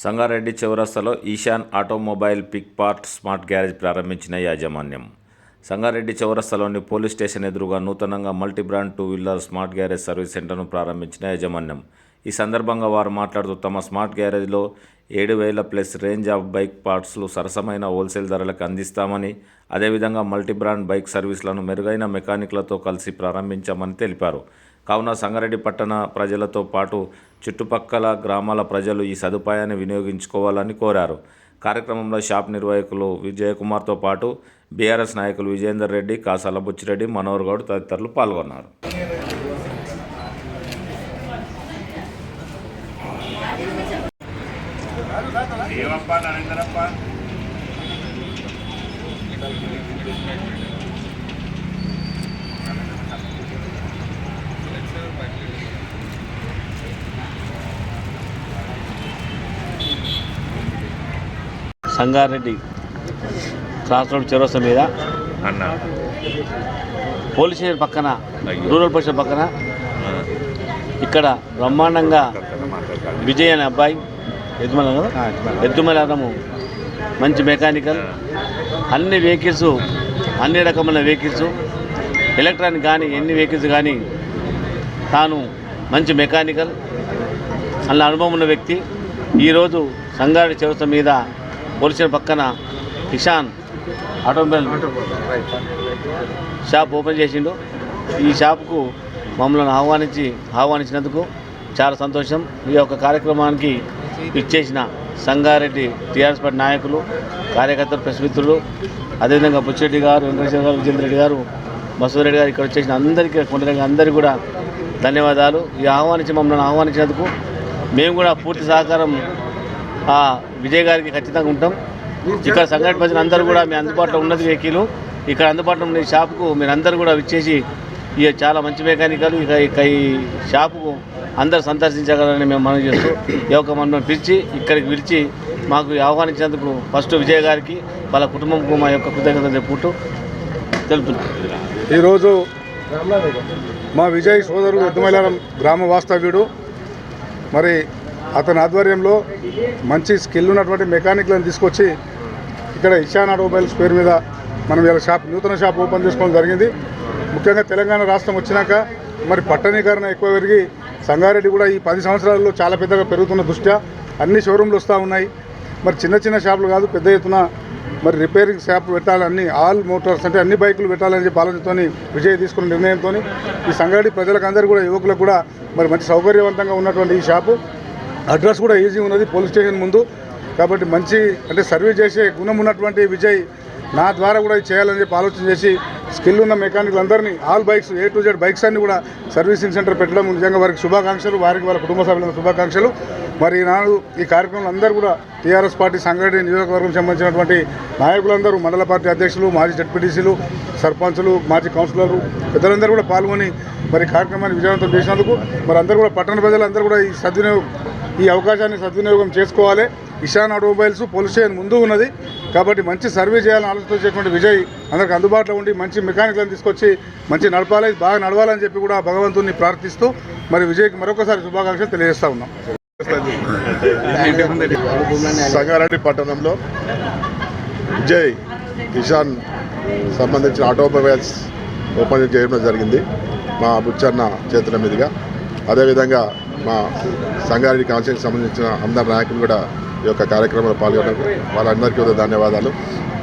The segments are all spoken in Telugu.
సంగారెడ్డి చౌరస్తాలో Eshan automobile pick part smart garage ప్రారంభించిన యాజమాన్యం. సంగారెడ్డి చౌరస్తాలోని పోలీస్ స్టేషన్ ఎదురుగా నూతనంగా multi brand two wheeler smart garage service సెంటర్ను ప్రారంభించిన యాజమాన్యం. ఈ సందర్భంగా వారు మాట్లాడుతూ తమ స్మార్ట్ గ్యారేజ్లో ఏడు వేల ప్లస్ రేంజ్ ఆఫ్ బైక్ పార్ట్స్లు సరసమైన హోల్సేల్ ధరలకు అందిస్తామని అదేవిధంగా మల్టీ బ్రాండ్ బైక్ సర్వీసులను మెరుగైన మెకానిక్లతో కలిసి ప్రారంభించామని తెలిపారు. కావున సంగారెడ్డి పట్టణ ప్రజలతో పాటు చుట్టుపక్కల గ్రామాల ప్రజలు ఈ సదుపాయాన్ని వినియోగించుకోవాలని కోరారు. కార్యక్రమంలో షాప్ నిర్వాహకులు విజయకుమార్తో పాటు బీఆర్ఎస్ నాయకులు విజేందర్ రెడ్డి కాసాల బుచ్చిరెడ్డి మనోహర్ గౌడ్ తదితరులు పాల్గొన్నారు. ఏమప్ప నరేంద్రప్ప. సంగారెడ్డి క్రాస్ రోడ్ చౌరస్తా మీద. అన్న. పోలీస్ స్టేషన్ పక్కన రూరల్ పోలీస్ పక్కన. ఇక్కడ బ్రహ్మాండంగా విజయ్ అనే అబ్బాయి ఎద్దుమల ఎద్దుమలము మంచి మెకానికల్. అన్ని వెహికల్స్ అన్ని రకమైన వెహికల్స్ ఎలక్ట్రానిక్ కానీ ఎన్ని వెహికల్స్ కానీ తాను మంచి మెకానికల్. అలా అనుభవం ఉన్న వ్యక్తి. ఈరోజు సంగారెడ్డి చౌరస్తా మీద పోలీస్ పక్కన కిషాన్ ఆటోమొబైల్ షాప్ ఓపెన్ చేసిండు. ఈ షాప్కు మమ్మల్ని ఆహ్వానించి ఆహ్వానించినందుకు చాలా సంతోషం. ఈ యొక్క కార్యక్రమానికి ఇచ్చేసిన సంగారెడ్డి టీఆర్ఎస్ పార్టీ నాయకులు కార్యకర్తలు ప్రెస్ అదేవిధంగా బుచ్చిరెడ్డి గారు వెంకటేశ్వర గారు విజేంద్ర రెడ్డి గారు బసవరెడ్డి గారు ఇక్కడ వచ్చేసిన అందరికీ కొండరెడ్డి అందరికీ కూడా ధన్యవాదాలు. ఈ ఆహ్వానించి మమ్మల్ని ఆహ్వానించినందుకు మేము కూడా పూర్తి సహకారం విజయ్ గారికి ఖచ్చితంగా ఉంటాం. ఇక్కడ సంఘటన ప్రజలు అందరూ కూడా మీ అందుబాటులో ఉన్నది వెహికల్. ఇక్కడ అందుబాటులో ఉన్న ఈ షాపుకు మీరు కూడా విచ్చేసి ఇక చాలా మంచి మెకానికలు ఇక ఇక ఈ షాపుకు అందరు సందర్శించగలని మేము మనం చేస్తూ ఈ యొక్క మనం పిలిచి ఇక్కడికి పిలిచి మాకు ఆహ్వానించినందుకు ఫస్ట్ విజయ్ గారికి వాళ్ళ కుటుంబంకు మా యొక్క కృతజ్ఞతలు చెప్పుకుంటూ తెలుపుతున్నాం. ఈరోజు మా విజయ్ సోదరుడు ఎద్దుమైలారం గ్రామ వాస్తవ్యుడు. మరి అతని ఆధ్వర్యంలో మంచి స్కిల్ ఉన్నటువంటి మెకానిక్లను తీసుకొచ్చి ఇక్కడ ఇషాన్ ఆటోమొబైల్స్ పేరు మీద మనం ఇలా షాప్ నూతన షాప్ ఓపెన్ చేసుకోవడం జరిగింది. ముఖ్యంగా తెలంగాణ రాష్ట్రం వచ్చినాక మరి పట్టణీకరణ ఎక్కువ పెరిగి సంగారెడ్డి కూడా ఈ పది సంవత్సరాల్లో చాలా పెద్దగా పెరుగుతున్న దృష్ట్యా అన్ని షోరూమ్లు వస్తూ ఉన్నాయి. మరి చిన్న చిన్న షాపులు కాదు పెద్ద ఎత్తున మరి రిపేరింగ్ షాప్ పెట్టాలని ఆల్ మోటార్స్ అంటే అన్ని బైకులు పెట్టాలని చెప్పి ఆలోచనతో విజయ్ తీసుకున్న నిర్ణయంతో ఈ సంగారెడ్డి ప్రజలకు అందరూ కూడా యువకులకు కూడా మరి మంచి సౌకర్యవంతంగా ఉన్నటువంటి ఈ షాపు. అడ్రస్ కూడా ఈజీ ఉన్నది పోలీస్ స్టేషన్ ముందు. కాబట్టి మంచి అంటే సర్వీస్ చేసే గుణం ఉన్నటువంటి విజయ్ నా ద్వారా కూడా ఇది చేయాలని చెప్పి ఆలోచన చేసి స్కిల్ ఉన్న మెకానిక్లు అందరినీ all bikes A to Z bikes అన్ని కూడా సర్వీసింగ్ సెంటర్ పెట్టడం నిజంగా వారికి శుభాకాంక్షలు వారికి వాళ్ళ కుటుంబ సభ్యులకు శుభాకాంక్షలు. మరి ఈనాడు ఈ కార్యక్రమంలో అందరూ కూడా టీఆర్ఎస్ పార్టీ సంఘటన నియోజకవర్గం సంబంధించినటువంటి నాయకులందరూ మండల పార్టీ అధ్యక్షులు మాజీ జడ్పీటీసీలు సర్పంచులు మాజీ కౌన్సిలర్లు పెద్దలందరూ కూడా పాల్గొని మరి కార్యక్రమాన్ని విజయవంతం చేసినందుకు మరి అందరూ కూడా పట్టణ ప్రజలందరూ కూడా ఈ సద్వినియోగం ఈ అవకాశాన్ని సద్వినియోగం చేసుకోవాలి. ఇషాన్ ఆటోమొబైల్స్ పోలీస్ స్టేషన్ ముందు ఉన్నది. కాబట్టి మంచి సర్వీస్ చేయాలని ఆలోచించేటువంటి విజయ్ అందరికి అందుబాటులో ఉండి మంచి మెకానిక్లను తీసుకొచ్చి మంచి నడపాలి బాగా నడవాలని చెప్పి కూడా భగవంతుని ప్రార్థిస్తూ మరి విజయ్కి మరొకసారి శుభాకాంక్షలు తెలియజేస్తా ఉన్నాం. సంగారెడ్డి పట్టణంలో విజయ్ కిషాన్ సంబంధించిన ఆటోమొబైల్స్ ఓపెన్ చేయడం జరిగింది మా బుచ్చన్న చేతుల మీదుగా. అదేవిధంగా మా సంగారెడ్డి కాన్స్టిట్యూన్సీకి సంబంధించిన అందరి నాయకులు కూడా ఈ యొక్క కార్యక్రమంలో పాల్గొనడం వాళ్ళందరికీ కూడా ధన్యవాదాలు.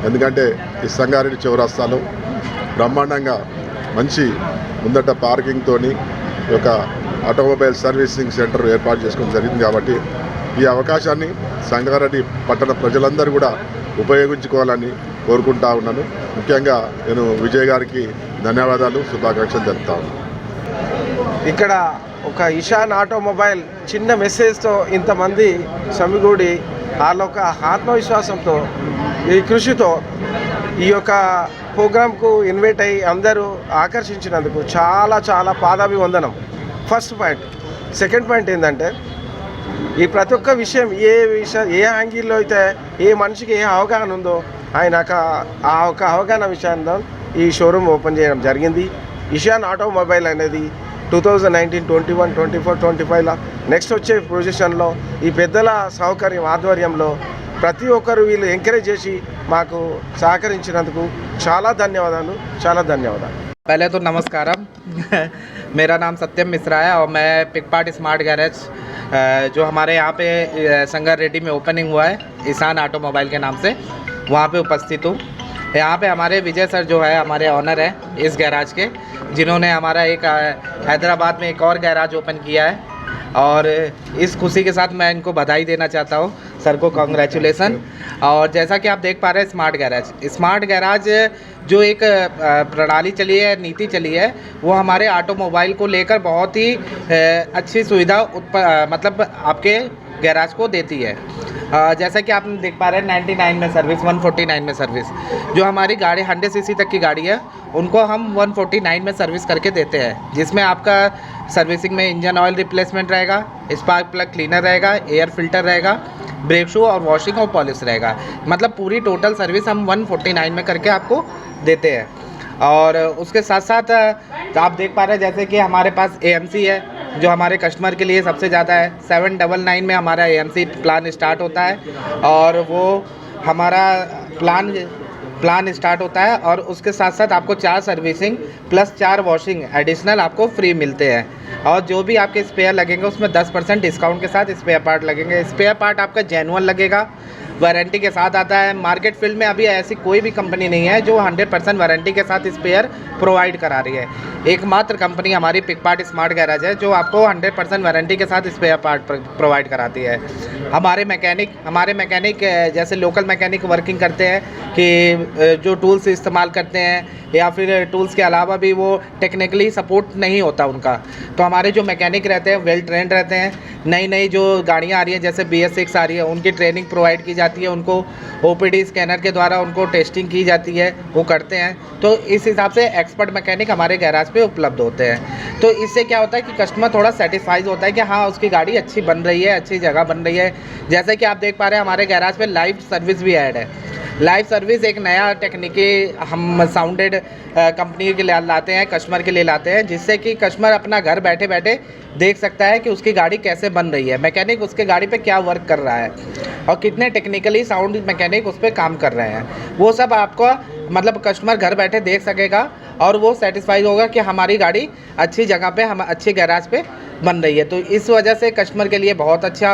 ఎందుకంటే ఈ సంగారెడ్డి చౌరస్తాలో బ్రహ్మాండంగా మంచి ముందట పార్కింగ్తో ఈ యొక్క ఆటోమొబైల్ సర్వీసింగ్ సెంటర్ ఏర్పాటు చేసుకోవడం జరిగింది కాబట్టి ఈ అవకాశాన్ని సంగారెడ్డి పట్టణ ప్రజలందరూ కూడా ఉపయోగించుకోవాలని కోరుకుంటా ఉన్నాను. ముఖ్యంగా నేను విజయ్ గారికి ధన్యవాదాలు శుభాకాంక్షలు తెలుపుతా ఇక్కడ ఒక ఇషాన్ ఆటోమొబైల్ చిన్న మెసేజ్తో ఇంతమంది సమిగూడి వాళ్ళ ఒక ఆత్మవిశ్వాసంతో ఈ కృషితో ఈ యొక్క ప్రోగ్రాంకు ఇన్వైట్ అయ్యి అందరూ ఆకర్షించినందుకు చాలా చాలా పాదాభివందనం. First point. సెకండ్ పాయింట్ ఏంటంటే ఈ ప్రతి ఒక్క విషయం ఏ విషయం ఏ యాంగిల్లో అయితే ఏ మనిషికి ఏ అవగాహన ఉందో ఆయన ఒక- ఆ ఒక అవగాహన విషయంలో ఈ షోరూమ్ ఓపెన్ చేయడం జరిగింది. ఇషాన్ ఆటోమొబైల్ అనేది two thousand nineteen twenty one twenty four twenty ఫైవ్లో నెక్స్ట్ వచ్చే పొజిషన్లో ఈ పెద్దల సౌకర్యం ఆధ్వర్యంలో ప్రతి ఒక్కరు వీళ్ళు ఎంకరేజ్ చేసి మాకు సహకరించినందుకు చాలా ధన్యవాదాలు చాలా ధన్యవాదాలు पहले तो नमस्कारम मेरा नाम सत्यम मिश्रा है और मैं पिक पार्ट स्मार्ट गैरेज अ, जो हमारे यहाँ पे अ, संगर रेड्डी में ओपनिंग हुआ है ईशान ऑटोमोबाइल के नाम से वहाँ पे उपस्थित हूँ यहाँ पे हमारे विजय सर जो है, हमारे ऑनर है इस गैराज के, जिन्होंने हमारा एक हैदराबाद में एक और गैराज ओपन किया है। और इस खुशी के साथ मैं इनको बधाई देना चाहता हूँ। सर को कॉन्ग्रेचुलेसन और जैसा कि आप देख पा रहे हैं स्मार्ट गैराज स्मार्ट गैराज जो एक प्रणाली चली है, नीति चली है, वो हमारे ऑटोमोबाइल को लेकर बहुत ही अच्छी सुविधा मतलब आपके गैराज को देती है। जैसा कि आप देख पा रहे हैं 99 में सर्विस 149 में सर्विस जो हमारी गाड़ी 100 सीसी तक की गाड़ी है, उनको हम 149 में सर्विस करके देते हैं, जिसमें आपका सर्विसिंग में इंजन ऑयल रिप्लेसमेंट रहेगा स्पार्क प्लग क्लीनर रहेगा एयर फ़िल्टर रहेगा ब्रेक शू और वॉशिंग और पॉलिश रहेगा। मतलब पूरी टोटल सर्विस हम 149 में करके आपको देते हैं। और उसके साथ साथ आप देख पा रहे हैं, जैसे कि हमारे पास एएमसी है जो हमारे कस्टमर के लिए सबसे ज़्यादा है। सेवन डबल नाइन में हमारा ए प्लान स्टार्ट होता है और वो हमारा प्लान प्लान स्टार्ट होता है और उसके साथ साथ आपको चार सर्विसिंग प्लस चार वॉशिंग एडिशनल आपको फ्री मिलते हैं। और जो भी आपके स्पेयर लगेंगे, उसमें 10 परसेंट डिस्काउंट के साथ स्पेयर पार्ट लगेंगे। स्पेयर पार्ट आपका जेनुअन लगेगा। वारंटी के साथ आता है। मार्केट फ़ील्ड में अभी ऐसी कोई भी कंपनी नहीं है जो 100 परसेंट वारंटी के साथ स्पेयर प्रोवाइड करा रही है। एकमात्र कंपनी हमारी पिक पार्ट स्मार्ट गैराज है जो आपको 100 परसेंट वारंटी के साथ स्पेयर पार्ट प्रोवाइड कराती है। हमारे मैकेनिक हमारे मैकेनिक जैसे लोकल मैकेनिक वर्किंग करते हैं कि जो टूल्स इस्तेमाल करते हैं या फिर टूल्स के अलावा भी वो टेक्निकली सपोर्ट नहीं होता उनका। तो हमारे जो मैकेनिक रहते हैं, वेल ट्रेंड रहते हैं। नई नई जो गाड़ियाँ आ रही हैं, जैसे बी आ रही है, उनकी ट्रेनिंग प्रोवाइड की जाती है उनको ओपीडी स्कैनर के द्वारा उनको टेस्टिंग की जाती है, वो करते हैं। तो इस हिसाब से एक्सपर्ट मैकेनिक हमारे गैराज पे उपलब्ध होते हैं। तो इससे क्या होता है कि कस्टमर थोड़ा सेटिस्फाइज होता है कि हाँ उसकी गाड़ी अच्छी बन रही है, अच्छी जगह बन रही है। जैसे कि आप देख पा रहे हैं, हमारे गैराज पर लाइव सर्विस भी ऐड है। लाइव सर्विस एक नया टेक्निकी हम साउंडेड कंपनी के लिए लाते हैं कस्टमर के लिए लाते हैं, जिससे कि कस्टमर अपना घर बैठे बैठे देख सकता है कि उसकी गाड़ी कैसे बन रही है। मैकेनिक उसके गाड़ी पे क्या वर्क कर रहा है और कितने टेक्निकली साउंड मैकेनिक उस पर काम कर रहे हैं। वो सब आपको मतलब कस्टमर घर बैठे देख सकेगा और वो सेटिस्फाइड होगा कि हमारी गाड़ी अच्छी जगह पे, हम अच्छी गैराज पे बन रही है। तो इस वजह से कस्टमर के लिए बहुत अच्छा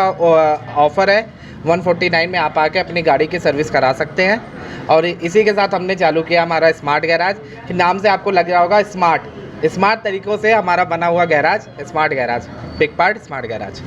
ऑफ़र है। 149 में आप आके अपनी गाड़ी की सर्विस करा सकते हैं। और इसी के साथ हमने चालू किया हमारा स्मार्ट गैराज कि नाम से आपको लग रहा होगा स्मार्ट स्मार्ट तरीक़ों से हमारा बना हुआ garage smart garage pick part smart garage